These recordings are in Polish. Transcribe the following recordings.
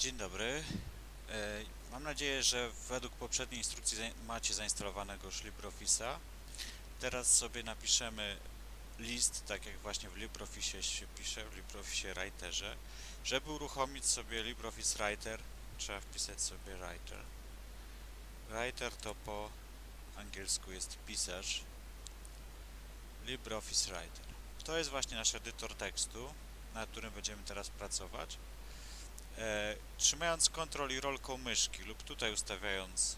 Dzień dobry. E, Mam nadzieję, że według poprzedniej instrukcji macie zainstalowanego już LibreOffice'a. Teraz sobie napiszemy list, tak jak właśnie w LibreOffice się pisze, w LibreOffice Writerze. Żeby uruchomić sobie LibreOffice Writer, trzeba wpisać sobie Writer. Writer to po angielsku jest pisarz. LibreOffice Writer. To jest właśnie nasz edytor tekstu, nad którym będziemy teraz pracować. E, trzymając Ctrl i rolką myszki lub tutaj ustawiając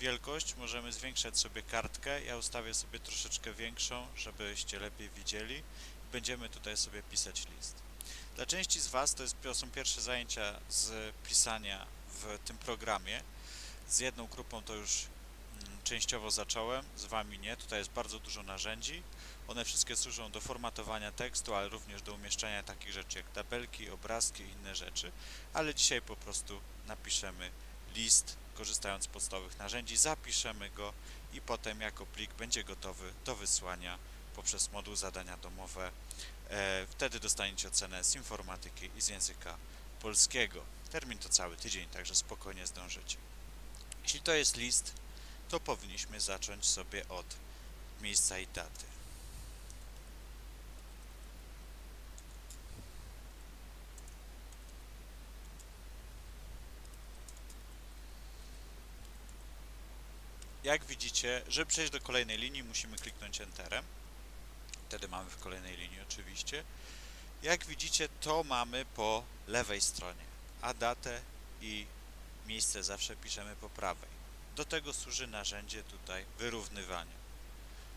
wielkość możemy zwiększać sobie kartkę. Ja ustawię sobie troszeczkę większą, żebyście lepiej widzieli. Będziemy tutaj sobie pisać list. Dla części z Was to, jest, są pierwsze zajęcia z pisania w tym programie. Z jedną grupą to już częściowo zacząłem, z Wami nie. Tutaj jest bardzo dużo narzędzi. One wszystkie służą do formatowania tekstu, ale również do umieszczania takich rzeczy jak tabelki, obrazki i inne rzeczy. Ale dzisiaj po prostu napiszemy list, korzystając z podstawowych narzędzi, zapiszemy go i potem jako plik będzie gotowy do wysłania poprzez moduł zadania domowe. E, wtedy dostaniecie ocenę z informatyki i z języka polskiego. Termin to cały tydzień, także spokojnie zdążycie. Jeśli to jest list, to powinniśmy zacząć sobie od miejsca i daty. Jak widzicie, żeby przejść do kolejnej linii, musimy kliknąć Enterem. Wtedy mamy w kolejnej linii oczywiście. Jak widzicie, to mamy po lewej stronie, a datę i miejsce zawsze piszemy po prawej. Do tego służy narzędzie tutaj wyrównywania.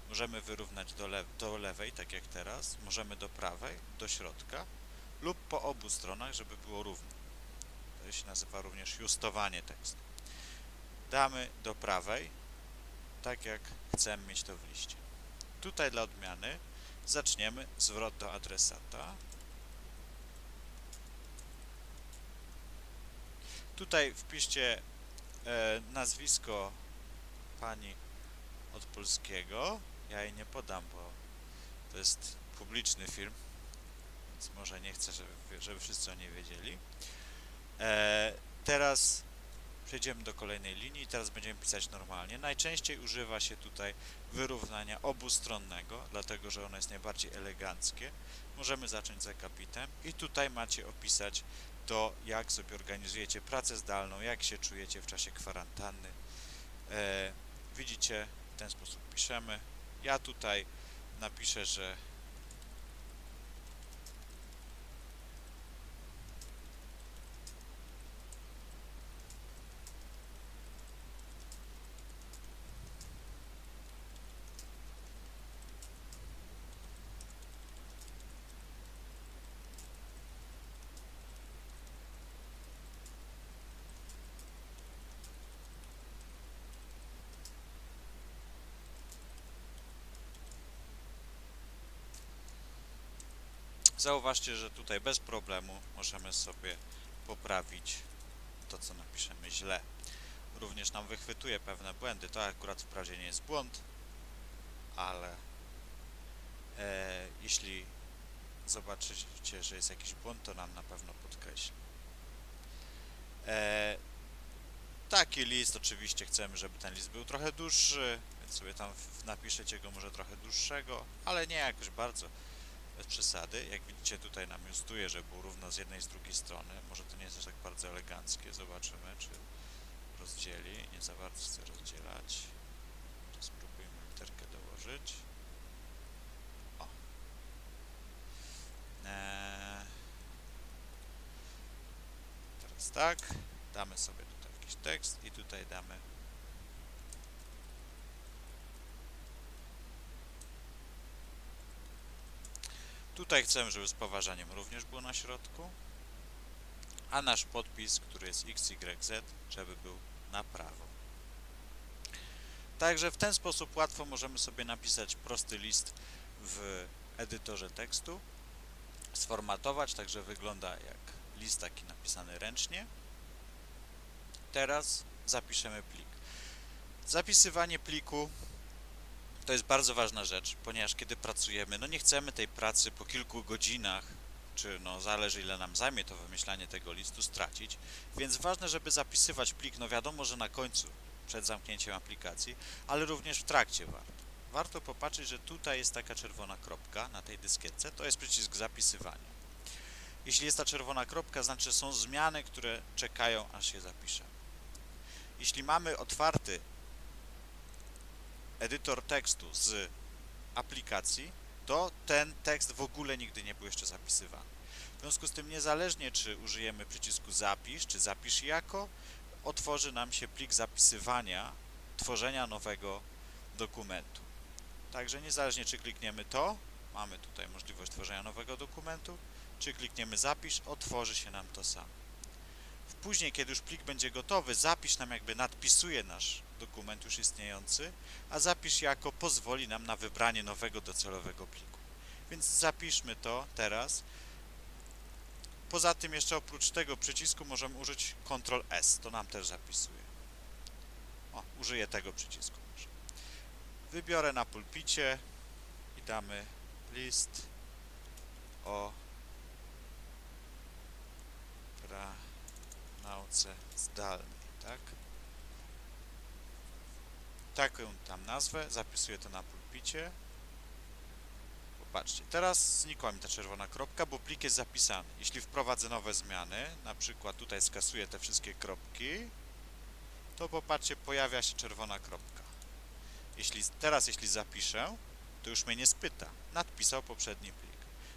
Możemy wyrównać do, le do lewej, tak jak teraz, możemy do prawej, do środka lub po obu stronach, żeby było równo. To się nazywa również justowanie tekstu. Damy do prawej, tak jak chcemy mieć to w liście. Tutaj dla odmiany zaczniemy zwrot do adresata. Tutaj wpiszcie e, nazwisko pani od polskiego. Ja jej nie podam, bo to jest publiczny film, więc może nie chcę, żeby, żeby wszyscy o niej wiedzieli. E, teraz przejdziemy do kolejnej linii teraz będziemy pisać normalnie. Najczęściej używa się tutaj wyrównania obustronnego, dlatego że ono jest najbardziej eleganckie. Możemy zacząć z akapitem i tutaj macie opisać to, jak sobie organizujecie pracę zdalną, jak się czujecie w czasie kwarantanny. E, widzicie, w ten sposób piszemy. Ja tutaj napiszę, że Zauważcie, że tutaj bez problemu możemy sobie poprawić to, co napiszemy źle. Również nam wychwytuje pewne błędy. To akurat wprawdzie nie jest błąd, ale e, jeśli zobaczycie, że jest jakiś błąd, to nam na pewno podkreśli. E, taki list, oczywiście chcemy, żeby ten list był trochę dłuższy, więc sobie tam napiszecie go może trochę dłuższego, ale nie jakoś bardzo bez przesady. Jak widzicie tutaj nam justuje, żeby było równo z jednej i z drugiej strony. Może to nie jest aż tak bardzo eleganckie. Zobaczymy, czy rozdzieli. Nie za bardzo chcę rozdzielać. Spróbujmy literkę dołożyć. O. Eee. Teraz tak. Damy sobie tutaj jakiś tekst i tutaj damy Tutaj chcemy, żeby z poważaniem również było na środku, a nasz podpis, który jest XYZ, żeby był na prawo. Także w ten sposób łatwo możemy sobie napisać prosty list w edytorze tekstu, sformatować, także wygląda jak list taki napisany ręcznie. Teraz zapiszemy plik. Zapisywanie pliku to jest bardzo ważna rzecz, ponieważ kiedy pracujemy, no nie chcemy tej pracy po kilku godzinach czy no zależy ile nam zajmie to wymyślanie tego listu, stracić. Więc ważne, żeby zapisywać plik, no wiadomo, że na końcu, przed zamknięciem aplikacji, ale również w trakcie warto. Warto popatrzeć, że tutaj jest taka czerwona kropka na tej dyskietce, to jest przycisk zapisywania. Jeśli jest ta czerwona kropka, znaczy, że są zmiany, które czekają, aż je zapiszę. Jeśli mamy otwarty edytor tekstu z aplikacji, to ten tekst w ogóle nigdy nie był jeszcze zapisywany. W związku z tym, niezależnie czy użyjemy przycisku zapisz, czy zapisz jako, otworzy nam się plik zapisywania, tworzenia nowego dokumentu. Także niezależnie czy klikniemy to, mamy tutaj możliwość tworzenia nowego dokumentu, czy klikniemy zapisz, otworzy się nam to samo. Później, kiedy już plik będzie gotowy, zapisz nam jakby nadpisuje nasz dokument już istniejący, a zapisz jako pozwoli nam na wybranie nowego docelowego pliku. Więc zapiszmy to teraz. Poza tym jeszcze oprócz tego przycisku możemy użyć Ctrl S, to nam też zapisuje. O, użyję tego przycisku. Wybiorę na pulpicie i damy list o pra nauce zdalnej, tak? Taką tam nazwę, zapisuję to na pulpicie. Popatrzcie, teraz znikła mi ta czerwona kropka, bo plik jest zapisany. Jeśli wprowadzę nowe zmiany, na przykład tutaj skasuję te wszystkie kropki, to popatrzcie, pojawia się czerwona kropka. Jeśli, teraz jeśli zapiszę, to już mnie nie spyta. Nadpisał poprzedni plik.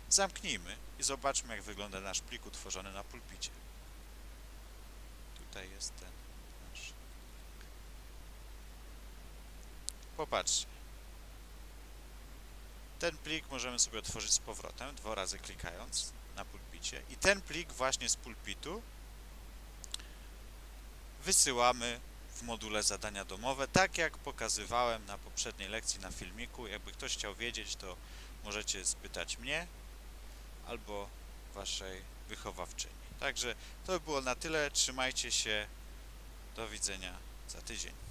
Zamknijmy i zobaczmy, jak wygląda nasz plik utworzony na pulpicie. Tutaj jest ten nasz. Popatrzcie. Ten plik możemy sobie otworzyć z powrotem, dwa razy klikając na pulpicie. I ten plik właśnie z pulpitu wysyłamy w module zadania domowe, tak jak pokazywałem na poprzedniej lekcji na filmiku. Jakby ktoś chciał wiedzieć, to możecie spytać mnie albo waszej wychowawczyni. Także to by było na tyle. Trzymajcie się. Do widzenia za tydzień.